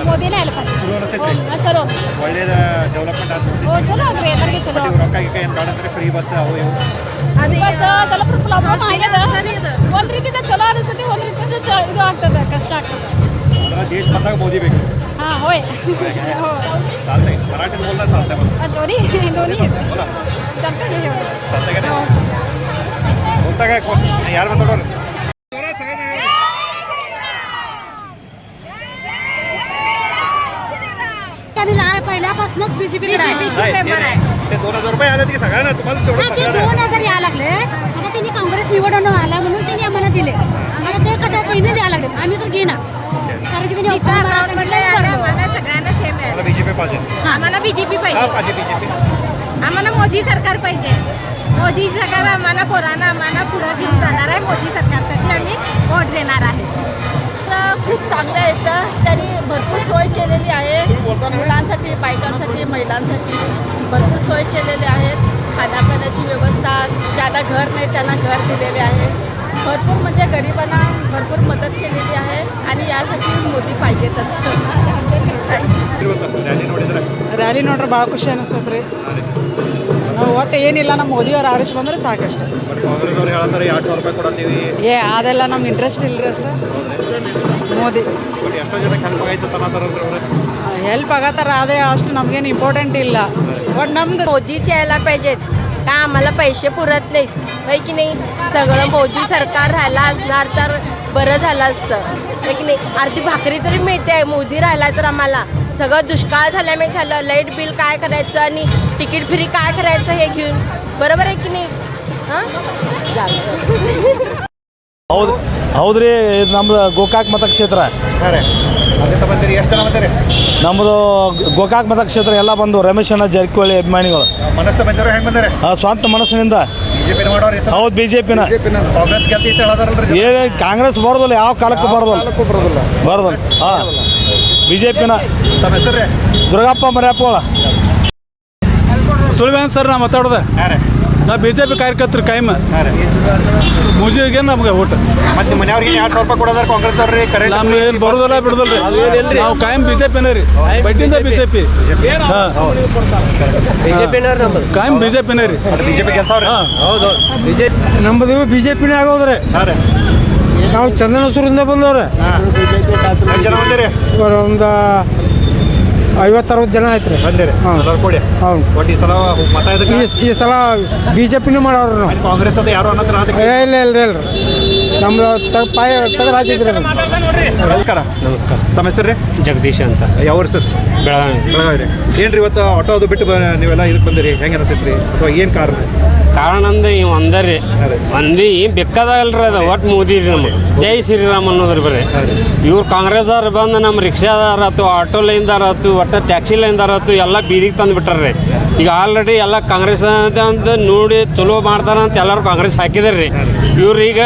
ಮೋದಿನೇ ಹೆಲ್ಪ್ ಚಲೋ. ಒಳ್ಳೇದ ಡೆವಲಪ್ಮೆಂಟ್ ಓ ಚಲೋ ಆಗ್ರಿ ಎಲ್ಲರಿಗೆ ಚಲೋ. ಬಟ್ ರೊಕ್ಕ ಏನು ಬೇಡ ಅಂದ್ರೆ ಫ್ರೀ ಬಸ್ ಅವು ಇವು. ಅದು. ಬಸ್ ಸ್ವಲ್ಪ ಪ್ರಾಬ್ಲಮ್ ಆಗ್ಯದ ಒಂದ್ ರೀತಿಯಿಂದ ಚಲೋ ಅನಿಸ್ತೈತಿ ಒಂದ್ ರೀತಿಯಿಂದ ಚ- ಇದು ಆಗ್ತದೆ ಕಷ್ಟ ಆಗ್ತದೆ. ದೇಶ ಬಂದಾಗ ಮೋದಿ ಬೇಕು. हां होय. हो मराठीत बोलता चालतंय दोन्ही दोन्ही. बोला चालतं काय यार मग थोडं पहिल्यापासूनच बीजेपीकडे आहे. नाही, ते नाही. ते दोन हजार रुपये आले तुम्हाला दोन हजार यायला लागले. आता त्यांनी काँग्रेस निवडून आला म्हणून त्यांनी आम्हाला दिले. आता ते कसं त्यांनी द्यायला लागले आम्ही तर घेणार. कारण की त्यांनी ऑफर मारायला सांगितलं आम्ही भरलो. सगळ्यांना सेम मला बीजेपी पाहिजे. आम्हाला बीजेपी का पाहिजे. बीजेपी आम्हाला मोदी सरकार पाहिजे. मोदी सरकार आम्हाला पोरांना आम्हाला पुढं घेऊन जाणार आहे. मोदी सरकारसाठी आम्ही वोट देणार आहे. खूप चांगले आहेत त्यांनी भरपूर सोय केलेली आहे. मुलांसाठी बायकांसाठी महिलांसाठी भरपूर सोय केलेली आहेत खाण्यापिण्याची व्यवस्था ज्यांना घर नाही त्यांना घर दिलेले आहे. भरपूर म्हणजे गरिबांना भरपूर मदत केलेली आहे आणि यासाठी मोदी पाहिजेतच ಇವತ್ತು ರ್ಯಾಲಿ ನೋಡಿದ್ರೆ ರ್ಯಾಲಿ ನೋಡ್ರೆ ಭಾಳ ಖುಷಿ ಅನಿಸ್ತೈತೆ ರೀ ನಾವು ಒಟ್ಟು ಏನಿಲ್ಲ ನಮ್ಮ ಮೋದಿಯವ್ರು ಆರಿಸ್ ಬಂದ್ರೆ ಸಾಕಷ್ಟು ಬಟ್ ಕಾಂಗ್ರೆಸ್ ಅವ್ರು ಹೇಳ್ತಾರೆ ಎರಡು ಸಾವಿರ ರೂಪಾಯಿ ಕೊಡತ್ತೀವಿ ಏ ಅದೆಲ್ಲ ನಮ್ಗೆ ಇಂಟ್ರೆಸ್ಟ್ ಇಲ್ಲರಿ ಅಷ್ಟೇ ಮೋದಿ ಬಟ್ ಎಷ್ಟೋ ಜನಕ್ಕೆ ಹೆಲ್ಪ್ ಆಗೈತೆ ತನ್ನತಾರಲ್ರಿ ಅವ್ರು ಹೆಲ್ಪ್ ಆಗತ್ತಾರ ಅದೇ ಅಷ್ಟು ನಮಗೇನು ಇಂಪಾರ್ಟೆಂಟ್ ಇಲ್ಲ ಬಟ್ ನಮ್ದು मोदीचे यायला पाहिजेत का आम्हाला पैसे पुरत नाहीत होय की नाही सगळं मोदी सरकार राहिला असणार तर बरं झालं असतं होय की नाही अर्धी भाकरी तरी मिळते मोदी राहिला तर आम्हाला सगळं दुष्काळ झाल्यामुळे झालं लाईट बिल काय करायचं आणि तिकीट फ्री काय करायचं हे घेऊन बरोबर आहे की नाही हां झालं ಹೌದು ಹೌದ್ರಿ ಇದು ನಮ್ದು ಗೋಕಾಕ್ ಮತಕ್ಷೇತ್ರ ಹಾಂ ರೀ ಅದೇ ಬಂದಿರಿ. ಎಷ್ಟು ಜನ ಬಂದಿರಿ? ನಮ್ಮದು ಗೋಕಾಕ್ ಮತಕ್ಷೇತ್ರ ಎಲ್ಲ ಬಂದು ರಮೇಶ್ ಅಣ್ಣ ಜಾರಕಿಹೊಳಿ ಅಭಿಮಾನಿಗಳು. ಮನಸ್ಸು ಬಂದಿರೋ ಹೆಂಗೆ ಬಂದಿರಿ? ಆ, ಸ್ವಂತ ಮನಸ್ಸಿನಿಂದ. ಬಿಜೆಪಿ ಮಾಡೋರು ಹೌದು ಬಿ ಜೆ ಪಿನ ಕಾಂಗ್ರೆಸ್ ಗೆಲ್ತಿ ಹೇಳೋದ್ರಲ್ರಿ ಏನು ಕಾಂಗ್ರೆಸ್ ಬರೋದಿಲ್ಲ ಯಾವ ಕಾಲಕ್ಕೂ ಬರೋದಲ್ಲ. ಬರೋದಲ್ಲ. ಬರೋದಿಲ್ಲ. ಹಾಂ. ಬಿ ಜೆ ಪಿನ ತಮ್ಮ ಹೆಸರು ದುರ್ಗಪ್ಪ ಮರ್ಯಪ್ಪ ಸುಳಿವೇನ್ ಸರ್ ನಾ ಮಾತಾಡೋದು? ನಾ ಬಿ ಜೆ ಪಿ ಕಾರ್ಯಕರ್ತರು ಕಾಯಂ ಮುಜಿಗೆ ನಮ್ಗೆ ಊಟ ಮತ್ತೆ ಮನೆಯವ್ರಿಗೆ ಎರಡು ಸಾವಿರ ರೂಪಾಯಿ ಕೊಡೋದಾರ ಕಾಂಗ್ರೆಸ್ ಅವ್ರಿ ಕರೆಂಟ್ ನಮ್ಗೆ ಏನು ಬರೋದಿಲ್ಲ ಬಿಡೋದಲ್ಲ ರೀ ನಾವು ಕಾಯಂ ಬಿ ಜೆ ಪಿನೇ ರೀ. ಬಡ್ಡಿಂದ ಬಿ ಜೆ ಪಿ ಹಾಂ ಕಾಯಂ ಬಿ ಜೆ ಪಿನೇ ರೀ. ಬಿಜೆಪಿ ಗೆಲ್ಸವ್ರಿ ಹಾಂ. ಹೌದು. ನಮ್ಮದು ಬಿ ಜೆ ಪಿನೇ ಆಗೋದ್ರೆ ನಾವು ಚಂದನ ನಾವು ಚಂದನಸೂರಿಂದ ಬಂದವ್ರೆ. ಒಂದು ಐವತ್ತು ಅರವತ್ತು ಜನ ಆಯ್ತು ರೀ. ಬಂದಿರಿ. ಹಾಂ. ಎಲ್ಲರೂ ಕೂಡಿ. ಹೌದು. ಒಟ್ಟು ಈ ಸಲ ಮತ ಇದಕ್ಕೆ? ಈ ಈ ಸಲ ಬಿ ಜೆ ಪಿನೂ ಮಾಡೋರು ನಾವು. ಕಾಂಗ್ರೆಸ್ ಅದು ಯಾರು ಅನ್ನೋದ್ರ ಅದಕ್ಕೆ? ಏ, ಇಲ್ಲ ಇಲ್ಲ ಇಲ್ಲ ನಮ್ದು ತಗ ಪಾಯ ತೆಗೆದು ಹಾಕಿದ್ರಿ ನಮಸ್ಕಾರ. ನಮಸ್ಕಾರ. ತಮ್ಮ ಹೆಸರು ರೀ? ಜಗದೀಶ್ ಅಂತ. ಯಾವ ಸರ್? ಬೆಳಗಾವಿ. ಬೆಳಗಾವಿ ರೀ. ಏನು ರೀ ಇವತ್ತು ಆಟೋ ಅದು ಬಿಟ್ಟು ಬ- ನೀವೆಲ್ಲ ಇದಕ್ಕೆ ಬಂದಿರಿ? ಹೆಂಗೆ ಅನಿಸ್ತೈತೆ ರೀ ಅಥವಾ ಏನು ಕಾರಣ? ಕಾರಣ ಅಂದ್ರೆ ಇವ್ ಒಂದರಿ ಅದೇ. ಒಂದಿ ಅದ ಅದು ಒಟ್ಟು ಮೋದಿ ರೀ ನಮಗೆ ಜೈ ಶ್ರೀರಾಮ್ ಅನ್ನೋದ್ರಿ ಬರೀ. ಇವ್ರು ಕಾಂಗ್ರೆಸ್ದವ್ರು ಬಂದು ನಮ್ಮ ರಿಕ್ಷಾದಾರ ಆತು ಆಟೋ ಲೈನ್ದಾರ ಆತು ಒಟ್ಟು ಟ್ಯಾಕ್ಸಿ ಲೈನ್ದಾರ ಆತು ಎಲ್ಲ ಬೀದಿಗೆ ತಂದು ಬಿಟ್ಟಾರ್ರಿ. ಈಗ ಆಲ್ರೆಡಿ ಎಲ್ಲ ಕಾಂಗ್ರೆಸ್ ಅಂತ ನೋಡಿ ಚಲೋ ಮಾಡ್ತಾರ ಅಂತ ಎಲ್ಲರೂ ಕಾಂಗ್ರೆಸ್ ಹಾಕಿದಾರ್ರಿ. ರೀ ಇವ್ರು ಈಗ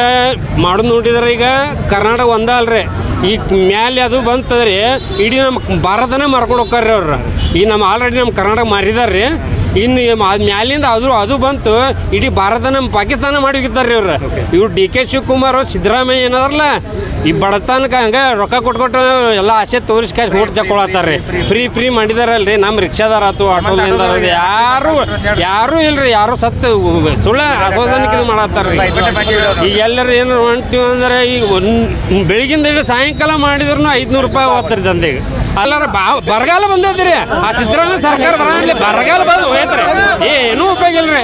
ಮಾಡೋದು ನೋಡಿದ್ರೆ ಈಗ ಕರ್ನಾಟಕ ಒಂದೇ ಅಲ್ರಿ. ಈಗ ಮ್ಯಾಲೆ ಅದು ಬಂತದ್ರಿ ಇಡೀ ನಮ್ಮ ಭಾರತನೇ ಮಾರ್ಕೊಂಡು ಹೋಗ್ತಾರ್ರಿ ಅವ್ರು. ಈಗ ನಮ್ಮ ಆಲ್ರೆಡಿ ನಮ್ಮ ಕರ್ನಾಟಕ ಮಾರಿದಾರೆ ರೀ ಇನ್ನು ಅದ್ ಮ್ಯಾಲಿಂದ ಅದು ಅದು ಬಂತು ಇಡೀ ಭಾರತ ನಮ್ಮ ಪಾಕಿಸ್ತಾನ ಮಾಡಿ ಹೋಗಿದ್ದಾರೆ ಇವ್ರು ಇವ್ರು ಡಿ ಕೆ ಶಿವಕುಮಾರ್ ಸಿದ್ದರಾಮಯ್ಯ ಏನದಾರಲ್ಲ ಈ ಬಡತನಕ್ಕೆ ಹಂಗೆ ರೊಕ್ಕ ಕೊಟ್ಕೊಟ್ಟು ಎಲ್ಲ ಆಸೆ ತೋರಿಸಿ ಕ್ಯಾಶ್ ಓಟ್ ತಗೊಳತ್ತಾರ ರೀ ಫ್ರೀ ಫ್ರೀ ಮಾಡಿದಾರಲ್ರಿ ನಮ್ಮ ರಿಕ್ಷಾದಾರ ಆತು ಆಟೋ ಯಾರು ಯಾರು ಇಲ್ರಿ ಯಾರು ಸತ್ತು ಸುಳ್ಳ ಅಸೋದನಕ್ಕೆ ಇದು ಮಾಡತ್ತಾರ ಈಗ ಎಲ್ಲರೂ ಏನು ಹೊಂಟಿವಿ ಅಂದ್ರೆ ಈಗ ಒಂದು ಬೆಳಗಿಂದ ಹಿಡಿದು ಸಾಯಂಕಾಲ ಮಾಡಿದ್ರು ಐದುನೂರು ರೂಪಾಯಿ ಹೋಗ್ತಾರೆ ದಂಧೆಗೆ. ಅಲ್ಲಾರ ಬರಗಾಲ ಬಂದೈತ್ರಿ. ಆ ಸಿದ್ದರಾಮಯ್ಯ ಸರ್ಕಾರ ಬರಲಿ ಬರಗಾಲ ಬಂದು ಹೋಯ್ತ್ರಿ ಏನೂ ಉಪಯೋಗ ಇಲ್ರಿ.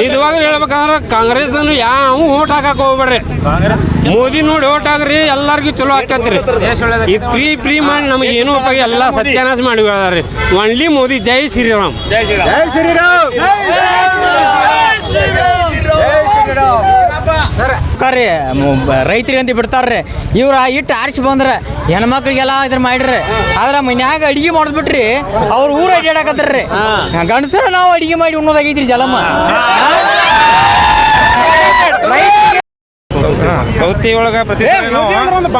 ನಿಜವಾಗ್ಲೂ ಹೇಳ್ಬೇಕಂದ್ರೆ ಕಾಂಗ್ರೆಸ್ ಯಾವ ಓಟ್ ಹಾಕಕ್ ಹೋಗ್ಬೇಡ್ರಿ. ಮೋದಿ ನೋಡಿ ಓಟ್ ಹಾಕ್ರಿ ಎಲ್ಲರಿಗೂ ಚಲೋ ಆಕತ್ರಿ. ಈ ಫ್ರೀ ಫ್ರೀ ಮಾಡಿ ನಮ್ಗೆ ಏನೂ ಉಪಯೋಗ ಎಲ್ಲ ಸತ್ಯಾನಾಶ ಮಾಡಿ ಹೇಳ್ರಿ ಒನ್ಲಿ ಮೋದಿ. ಜೈ ಶ್ರೀರಾಮ್. ಜೈ ಶ್ರೀರಾಮ್. ಕರ್ರಿ ರೈತರಿಗೆ ಅಂತ ಬಿಡ್ತಾರ್ರಿ. ಇವ್ರ ಇಟ್ಟು ಆರಿಸಿ ಬಂದ್ರೆ ಹೆಣ್ಮಕ್ಳಿಗೆಲ್ಲ ಇದ್ರ ಮಾಡಿರ್ರಿ. ಆದ್ರೆ ಮನ್ಯಾಗ ಅಡಿಗೆ ಮಾಡಿದ್ಬಿಟ್ರಿ ಅವ್ರ ಊರ ಅಡ್ಡಾಡಕತ್ತಾರ್ರಿ ಗಂಡಸರ ನಾವು ಅಡಿಗೆ ಮಾಡಿ ಉಣ್ಣೋದಾಗೈತ್ರಿ ಜಲಮ್ಮ ರೈತರಿಗೆ ಸೌತಿ ಒಳಗ ಪ್ರತಿ ಸರಿ ನಾವು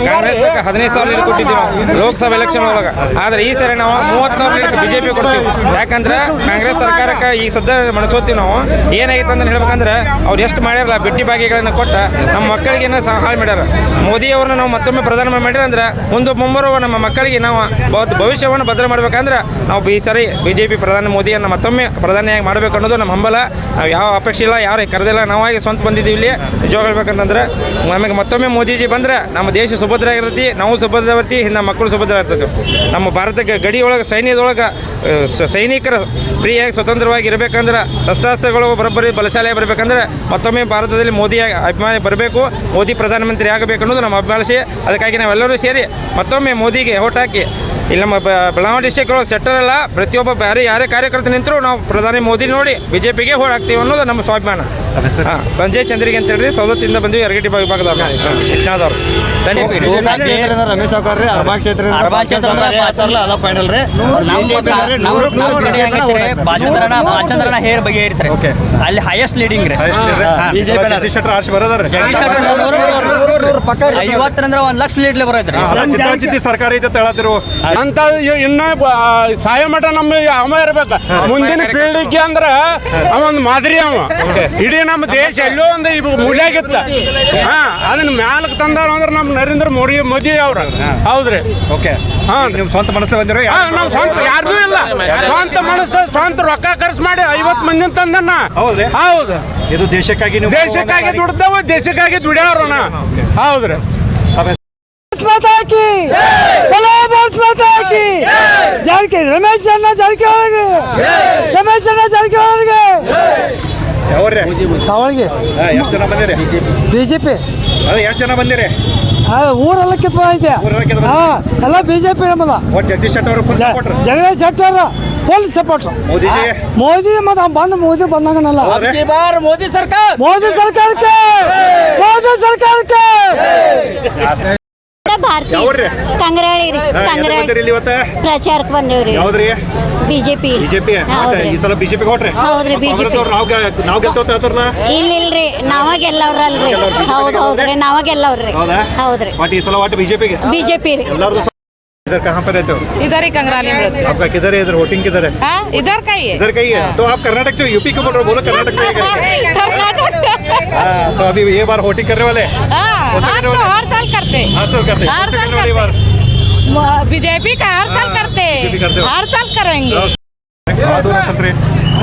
ಕಾಂಗ್ರೆಸ್ ಹದಿನೈದು ಸಾವಿರ ಲೀಡ್ ಕೊಟ್ಟಿದ್ದೀವಿ ನಾವು ಲೋಕಸಭಾ ಎಲೆಕ್ಷನ್ ಒಳಗ. ಆದ್ರೆ ಈ ಸರಿ ನಾವು ಮೂವತ್ತು ಸಾವಿರ ಲೀಡ್ ಬಿಜೆಪಿ ಕೊಡ್ತೀವಿ. ಯಾಕಂದ್ರೆ ಕಾಂಗ್ರೆಸ್ ಸರ್ಕಾರಕ್ಕೆ ಈ ಸದ್ಯ ಮನಸೋತೀವಿ ನಾವು ಏನಾಗಿತ್ತು ಅಂತ ಹೇಳ್ಬೇಕಂದ್ರೆ ಅವ್ರು ಎಷ್ಟು ಮಾಡ್ಯಾರಲ್ಲ ಬಿಟ್ಟಿ ಬಾಗಿಗಳನ್ನ ಕೊಟ್ಟ ನಮ್ಮ ಮಕ್ಕಳಿಗೆ ಹಾಳು ಮಾಡ್ಯಾರ. ಮೋದಿ ಅವ್ರನ್ನ ನಾವು ಮತ್ತೊಮ್ಮೆ ಪ್ರಧಾನ ಮಾಡ್ಯಾರ ಅಂದ್ರೆ ಒಂದು ಮುಂಬರುವ ನಮ್ಮ ಮಕ್ಕಳಿಗೆ ನಾವು ಭವ- ಭವಿಷ್ಯವನ್ನು ಭದ್ರ ಮಾಡ್ಬೇಕಂದ್ರೆ ನಾವು ಈ ಸರಿ ಬಿಜೆಪಿ ಪ್ರಧಾನಿ ಮೋದಿಯನ್ನು ಮತ್ತೊಮ್ಮೆ ಪ್ರಧಾನಿಯಾಗಿ ಮಾಡಬೇಕು ಅನ್ನೋದು ನಮ್ಮ ಹಂಬಲ. ನಾವು ಯಾವ ಅಪೇಕ್ಷೆ ಇಲ್ಲ ಯಾರು ಕರೆದಿಲ್ಲ ನಾವಾಗಿ ಸ್ವಂತ ಬಂದಿದ್ದೀವಿ ಇಲ್ಲಿ. ನಿಜ ಹೇಳ್ಬೇಕಂತಂದ್ರೆ ನಮಗೆ ಮತ್ತೊಮ್ಮೆ ಮೋದಿಜಿ ಬಂದ್ರೆ ನಮ್ಮ ದೇಶ ಸುಭದ್ರ ಆಗಿರ್ತೈತಿ ನಾವು ಸುಭದ್ರ ಇರ್ತೀವಿ ನಮ್ಮ ಮಕ್ಕಳು ಸುಭದ್ರ ಇರ್ತೈತಿ ನಮ್ಮ ಭಾರತಕ್ಕೆ ಗಡಿಯೊಳಗೆ, ಸೈನ್ಯದೊಳಗೆ ಸೈನಿಕರ ಫ್ರೀಯಾಗಿ ಸ್ವತಂತ್ರವಾಗಿ ಇರಬೇಕಂದ್ರೆ, ಶಸ್ತ್ರಾಸ್ತ್ರಗಳು ಬರೋಬ್ಬರಿ ಬಲಶಾಲಿ ಬರಬೇಕಂದ್ರೆ ಮತ್ತೊಮ್ಮೆ ಭಾರತದಲ್ಲಿ ಮೋದಿ ಅಭಿಮಾನಿ ಬರಬೇಕು, ಮೋದಿ ಪ್ರಧಾನಮಂತ್ರಿ ಆಗಬೇಕು ಅನ್ನೋದು ನಮ್ಮ ಅಭಿಮಾನಿಸಿ ಅದಕ್ಕಾಗಿ ನಾವೆಲ್ಲರೂ ಸೇರಿ ಮತ್ತೊಮ್ಮೆ ಮೋದಿಗೆ ಹಾಕಿ, ಇಲ್ಲಿ ನಮ್ಮ ಬೆಳಗಾವಿ ಡಿಸ್ಟಿಕ್ ಒಳಗೆ ಸೆಟ್ಟರ್ ಅಲ್ಲ, ಪ್ರತಿಯೊಬ್ಬ ಬೇರೆ ಯಾರೇ ಕಾರ್ಯಕರ್ತ ನಿಂತರೂ ನಾವು ಪ್ರಧಾನಿ ಮೋದಿ ನೋಡಿ ಬಿ ಜೆ ಪಿಗೆ ಹೋಗಿ ಹಾಕ್ತೀವಿ ಅನ್ನೋದು ನಮ್ಮ ಸ್ವಾಭಿಮಾನ. ಹಾಂ ಸಂಜಯ್ ಚಂದ್ರಿಗೆ ಅಂತ ಹೇಳಿ ಸೌದತ್ತಿಂದ ಬಂದ್ವಿ ಎರಗಟ್ಟಿ ವಿಭಾಗದವ್ರು ರಮೇಶ್ ಅವ್ರಿ ಅರ್ಬಾ ಕ್ಷೇತ್ರ ಅರ್ಬಾ ಕ್ಷೇತ್ರ ಅಂದ್ರೆ ಅದ ಫೈನಲ್ ರೀ. ಬಾಚಂದ್ರನ ಹೇರ್ ಬಗ್ಗೆ ಇರ್ತಾರೆ ಅಲ್ಲಿ ಹೈಯೆಸ್ಟ್ ಲೀಡಿಂಗ್ ರೀ. ಬಿಜೆಪಿ ಜಗದೀಶ್ ಶೆಟ್ಟರ್ ಆರ್ಸಿ ಬರೋದಾರೆ ಐವತ್ತರಂದ್ರೆ ಒಂದ್ ಲಕ್ಷ ಲೀಡ್ಲಿ ಬರೋದ್ರಿ ಚಿತ್ತಾಚಿತ್ತಿ ಸರ್ಕಾರ ಐತೆ ಹೇಳತ್ತಿರು ಅಂತ ಇನ್ನ ಸಹಾಯ ಮಠ ನಮ್ಮ ಅವ ಇರ್ಬೇಕು. ಮುಂದಿನ ಪೀಳಿಗೆ ಅಂದ್ರ ಅವ ಒಂದು ಮಾದರಿ ಅವ. ಇಡೀ ನಮ್ಮ ದೇಶ ಎಲ್ಲೋ ಒಂದು ಇವ್ ಮೂಲ್ಯಾಗಿತ್ತ. ಹಾ ಅದನ್ನ ಮ್ಯಾಲಕ್ ತಂದಾರ ಅಂದ್ರೆ ನಮ್ಮ ನರೇಂದ್ರ ಮೋದಿ ಮೋದಿ ಅವ್ರ. ಹೌದ್ರಿ. ಓಕೆ. ಹಾ. ನಿಮ್ಮ ಸ್ವಂತ ಮನಸ್ಸು ಬಂದಿರೋ ಹಾ ನಾವು ಸ್ವಂತ ಯಾರ್ದೂ ಇಲ್ಲ. ಸ್ವಂತ ಮನಸ್ಸು ಸ್ವಂತ ರೊಕ್ಕ ಖರ್ಚು ಮಾಡಿ ಐವತ್ತು ಮಂದಿ ತಂದನ್ನ ಹೌದ್ರಿ? ಹೌದು. ಇದು ದೇಶಕ್ಕಾಗಿ ನೀವು ದೇಶಕ್ಕಾಗಿ ದುಡ್ದವ ದೇಶಕ್ಕಾಗಿ ದುಡ್ಯಾವ್ರಣ ಹೌದ್ರಿ. ಜಾರಕಿಹೊಳಿ ರಮೇಶ್ ಅಣ್ಣ ಜಾರಕಿಹೊಳಿಗೆ! ರಮೇಶ್ ಅಣ್ಣ ಜಾರಕಿಹೊಳಿಗೆ ಸಾವಳಿಗೆ? ಎಷ್ಟು ಜನ ಬಂದಿರಿ? ಬಿಜೆಪಿ. ಅದೇ ಎಷ್ಟು ಜನ ಬಂದಿರಿ? ಊರೆಲ್ಲ ಕಿತ್ತ ಐತೆ ಊರೆಲ್ಲ ಬಿ ಜೆ ಪಿ ಬಿಜೆಪಿ ನಮ್ಮದ. ಒಟ್ಟು ಜಗದೀಶ್ ಶೆಟ್ಟರ್ ಜಗದೀಶ್ ಶೆಟ್ಟರ್ ಫುಲ್ ಸಪೋರ್ಟ್ ಮೋದಿಜಿ ಮೋದಿ ಮತ್ತೆ ಬಂದ ಮೋದಿ ಬಂದಂಗನಲ್ಲ. ಬಾರ್ ಮೋದಿ ಸರ್ಕಾರ. ಮೋದಿ ಸರ್ಕಾರಕ್ಕೆ. ಮೋದಿ ಸರ್ಕಾರಕ್ಕೆ. ಭಾರತಿ. ಯಾವ್ರಿ ಕಂಗ್ರಾಳಿ ರೀ ಕಂಗ್ರಾಳಿ ಬಂದಿರಿ ಇಲ್ಲಿ ಇವತ್ತ? ಪ್ರಚಾರಕ್ಕೆ ಬಂದೇವ್ರಿ. ಯಾವ್ದ್ರಿ? ಬಿಜೆಪಿ. ಬಿಜೆಪಿ. ಹೌದ್ರಿ. ಈ ಸಲ ಬಿಜೆಪಿ ಹೌದ್ರಿ, BJP. ನಾವು ಗೆ- ನಾವು ಗೆಲ್ತೋತ ಹೇಳ್ತಾರಲ್ಲ? ಇಲ್ಲ ಇಲ್ರಿ ನಾವ ಗೆಲ್ಲವ್ರಲ್ರಿ ಹೌದು BJP ಹೌದ್ ಹೌದ್ರಿ ನಾವ ಗೆಲ್ಲವ್ರಿ ಹೌದಾ? ಹೌದ್ರಿ. ಬಟ್ ಈ ಸಲ ಒಟ್ಟು ಬಿಜೆಪಿಗೆ? ಬಿಜೆಪಿ ರೀ. ಎಲ್ಲಾರ್ದು इधर कहाँ पर रहते हो? इधर ही कंगराली में रहते आपका किधर है? इधर वोटिंग किधर है? हाँ इधर का ही है। इधर का ही है? तो आप कर्नाटक से यूपी क्यों बोल रहे हो? बोलो कर्नाटक से ही हाँ, तो अभी ये बार वोटिंग करने वाले हैं? हाँ तो? हर साल करते हर साल करते हर साल करते बार। बीजेपी का हर साल हाँ, करते हो। हर साल करेंगे।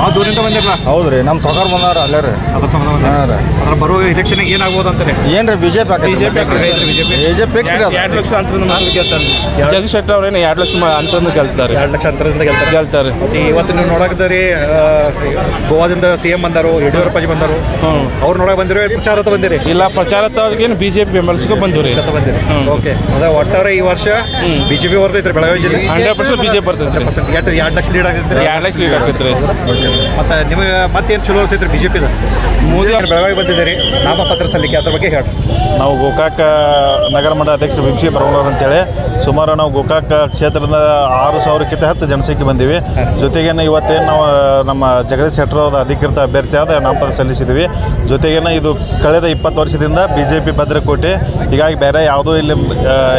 ಭಾಳ ದೂರಿಂದ ಬಂದಿರಲ್ಲ ಹೌದ್ರಿ ನಮ್ಮ ಸಹಕಾರ ಬಂದಾರ ಅಲ್ಲೇ ರೀ. ಅದ್ರ ಸಂಬಂಧ ಹಾಂ ರೀ. ಅದ್ರ ಬರೋ ಇಲೆಕ್ಷನ್ ಏನಾಗ್ಬೋದು ಅಂತಾರೆ? ಏನ್ರಿ ಬಿಜೆಪಿ ಬಿಜೆಪಿ ಬಿಜೆಪಿ ಫಿಕ್ಸ್ ರೀ ಅದು. ಎರಡು ಲಕ್ಷ ಶೆಟ್ಟರ್ ಅವ್ರೇನು ಎರಡು ಲಕ್ಷ ಅಂತಂದು ಗೆಲ್ತಾರೆ? ಎರಡು ಲಕ್ಷ ಅಂತರದಿಂದ ಗೆಲ್ತಾರೆ. ಗೆಲ್ತಾರೆ. ಮತ್ತೆ ಇವತ್ತು ನೀವು ನೋಡಕತ್ತೀರಿ ಗೋವಾದಿಂದ ಸಿ ಎಂ ಬಂದರು ಯಡಿಯೂರಪ್ಪಾಜಿ ಬಂದರು. ಹ್ಮ್. ಅವ್ರು ನೋಡಕ್ ಬಂದಿರಿ ಪ್ರಚಾರ ಬಂದಿರಿ? ಇಲ್ಲ ಪ್ರಚಾರದವ್ರಿಗೇನು ಬಿ ಜೆ ಪಿ ಬೆಂಬಲಿಸ್ಕೊ ಬಂದಿರಿ. ಹ್ಮ್. ಓಕೆ ಅದ ಒಟ್ಟಾರೆ ಈ ವರ್ಷ ಬಿಜೆಪಿ ಬರ್ತೈತ್ರಿ ಬೆಳಗಾವಿ ಜಿಲ್ಲೆ. Hundred percent B J P ಬರ್ತೈತೆ ಪರ್ಸೆಂಟ್. ಎಷ್ಟು ಎರಡು ಲಕ್ಷ ಲೀಡ್ ಆಗೈತ್ರಿ ಎರಡು ಲಕ್ಷ ಲೀಡ್ ಆಕೈತ್ರಿ ಮತ್ತೆ ನಿಮಗೆ ಮತ್ತೇನು ಚಲೋ ಅನ್ಸೈತ್ರಿ ಬಿಜೆಪಿದ? ಮೋದಿ ಅವರು ಬೆಳಗಾವಿ ಬಂದಿದ್ದೀರಿ? ನಾಮಪತ್ರ ಸಲ್ಲಿಕೆ ಅದ್ರ ಬಗ್ಗೆ ಹೇಳಿ ನಾವು ಗೋಕಾಕ ನಗರ ಮಂಡಲ ಅಧ್ಯಕ್ಷರು ಸಿ ಬರವಣ್ಣವ್ರು ಅಂತೇಳಿ ಸುಮಾರು ನಾವು ಗೋಕಾಕ ಕ್ಷೇತ್ರದ ಆರು ಸಾವಿರಕ್ಕಿಂತ ಹತ್ತು ಜನಸಂಖ್ಯೆ ಬಂದೀವಿ. ಜೊತೆಗೇನೆ ಇವತ್ತೇನು ನಾವು ನಮ್ಮ ಜಗದೀಶ್ ಶೆಟ್ಟರ್ ಅವರ ಅಧಿಕೃತ ಅಭ್ಯರ್ಥಿಯಾದ ನಾಮಪತ್ರ ಸಲ್ಲಿಸಿದ್ವಿ. ಜೊತೆಗೇನೆ ಇದು ಕಳೆದ ಇಪ್ಪತ್ತು ವರ್ಷದಿಂದ ಬಿ ಜೆ ಪಿ ಭದ್ರಕೋಟೆ ಹೀಗಾಗಿ ಬೇರೆ ಯಾವುದೂ ಇಲ್ಲಿ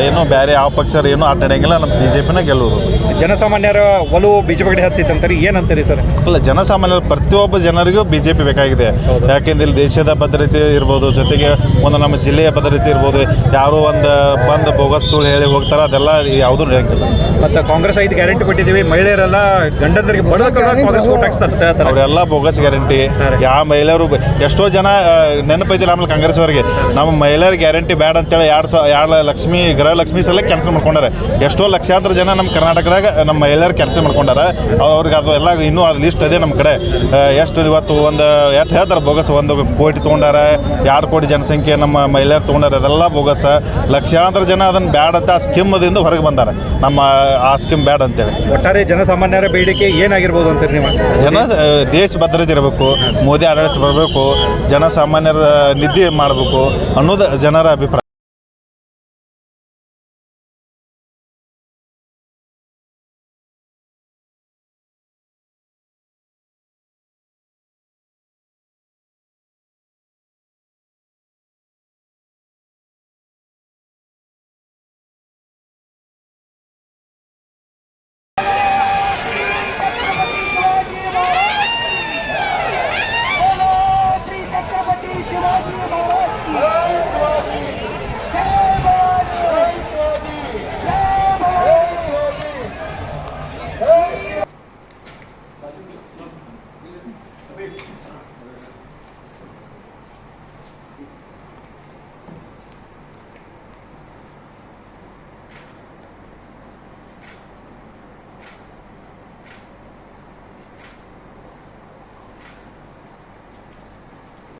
ಏನು ಬೇರೆ ಯಾವ ಪಕ್ಷರು ಏನು ಆಟ ನಡೆಯಂಗಿಲ್ಲ ನಮ್ಮ ಬಿ ಜೆ ಪಿನ ಗೆಲ್ಲುವುದು. ಜನಸಾಮಾನ್ಯರ ಒಲವು ಬಿಜೆಪಿ ಕಡೆ ಹಚ್ಚಿತ್ತಂತಾರೆ ಏನಂತೀರಿ ಸರ್? ಅಲ್ಲ ಜನ ಜನಸಾಮಾನ್ಯರ ಪ್ರತಿಯೊಬ್ಬ ಜನರಿಗೂ ಬಿ ಜೆ ಪಿ ಬೇಕಾಗಿದೆ ಯಾಕೆಂದ್ರೆ ಇಲ್ಲಿ ದೇಶದ ಭದ್ರತೆ ಇರ್ಬೋದು ಜೊತೆಗೆ ಒಂದು ನಮ್ಮ ಜಿಲ್ಲೆಯ ಭದ್ರತೆ ಇರ್ಬೋದು ಯಾರು ಒಂದು ಬಂದು ಬೋಗಸ್ ಸುಳ್ಳು ಹೇಳಿ ಹೋಗ್ತಾರೆ ಅದೆಲ್ಲ ಯಾವುದೂ ನಡೆಯಂಗಿಲ್ಲ. ಮತ್ತು ಕಾಂಗ್ರೆಸ್ ಐದು ಗ್ಯಾರಂಟಿ ಕೊಟ್ಟಿದ್ದೀವಿ ಮಹಿಳೆಯರೆಲ್ಲ ಗಂಡಂದರಿಗೆ ಅವರೆಲ್ಲ ಬೋಗಸ್ ಗ್ಯಾರಂಟಿ. ಯಾವ ಮಹಿಳೆಯರು ಎಷ್ಟೋ ಜನ ನೆನಪೈತಿಲ್ಲ ಆಮೇಲೆ ಕಾಂಗ್ರೆಸ್ ಅವರಿಗೆ. ನಮ್ಮ ಮಹಿಳೆಯರ ಗ್ಯಾರಂಟಿ ಬ್ಯಾಡ್ ಅಂತೇಳಿ ಎರಡು ಸಾ ಎರಡು ಲಕ್ಷ್ಮಿ ಗೃಹ ಲಕ್ಷ್ಮಿ ಸಲ ಕ್ಯಾನ್ಸಲ್ ಮಾಡ್ಕೊಂಡಾರೆ. ಎಷ್ಟೋ ಲಕ್ಷಾಂತರ ಜನ ನಮ್ಮ ಕರ್ನಾಟಕದಾಗ ನಮ್ಮ ಮಹಿಳೆಯರು ಕ್ಯಾನ್ಸಲ್ ಮಾಡ್ಕೊಂಡಾರ. ಅವ್ರಿಗೆ ಅದು ಎಲ್ಲ ಇನ್ನೂ ಅದು ಲಿಸ್ಟ್ ಅದೇ ನಮ್ಮ ಕಡೆ ಎಷ್ಟು ಇವತ್ತು ಒಂದು ಎಷ್ಟು ಹೇಳ್ತಾರೆ ಬೋಗಸ್? ಒಂದು ಕೋಟಿ ತೊಗೊಂಡಾರ ಎರಡು ಕೋಟಿ ಜನಸಂಖ್ಯೆ ನಮ್ಮ ಮಹಿಳೆಯರು ತೊಗೊಂಡಾರ ಅದೆಲ್ಲ ಬೋಗಸ್. ಲಕ್ಷಾಂತರ ಜನ ಅದನ್ನು ಬ್ಯಾಡ ಅಂತ ಆ ಸ್ಕೀಮದಿಂದ ಹೊರಗೆ ಬಂದಾರ. ನಮ್ಮ ಆ ಸ್ಕೀಮ್ ಬ್ಯಾಡ ಅಂತೇಳಿ. ಒಟ್ಟಾರೆ ಜನಸಾಮಾನ್ಯರ ಬೇಡಿಕೆ ಏನಾಗಿರ್ಬೋದು ಅಂತೀರಿ ನೀವು ಜನ ದೇಶ ಭದ್ರತೆ ಇರಬೇಕು ಮೋದಿ ಆಡಳಿತ ಬರಬೇಕು ಜನಸಾಮಾನ್ಯರ ನಿದ್ದೆ ಮಾಡಬೇಕು ಅನ್ನೋದು ಜನರ ಅಭಿಪ್ರಾಯ.